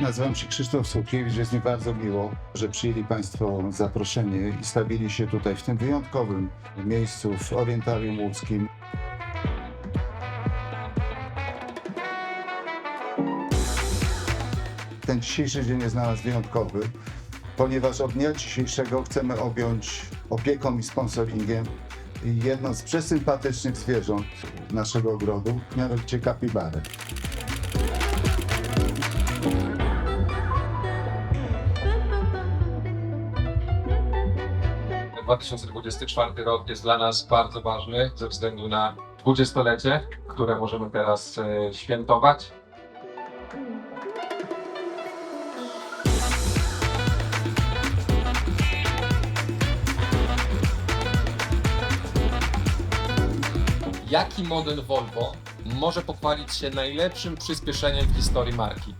Nazywam się Krzysztof Słukiewicz, jest mi bardzo miło, że przyjęli Państwo zaproszenie i stawili się tutaj w tym wyjątkowym miejscu w Orientarium Łódzkim. Ten dzisiejszy dzień jest dla nas wyjątkowy, ponieważ od dnia dzisiejszego chcemy objąć opieką i sponsoringiem jedno z przesympatycznych zwierząt naszego ogrodu, mianowicie kapibarę. 2024 rok jest dla nas bardzo ważny ze względu na 20-lecie, które możemy teraz e, świętować. Jaki model Volvo może pochwalić się najlepszym przyspieszeniem w historii marki?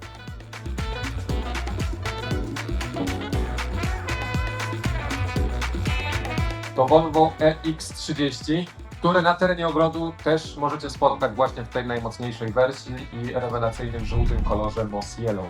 To Volvo EX30, które na terenie ogrodu też możecie spotkać właśnie w tej najmocniejszej wersji i rewelacyjnym żółtym kolorze Moss Yellow.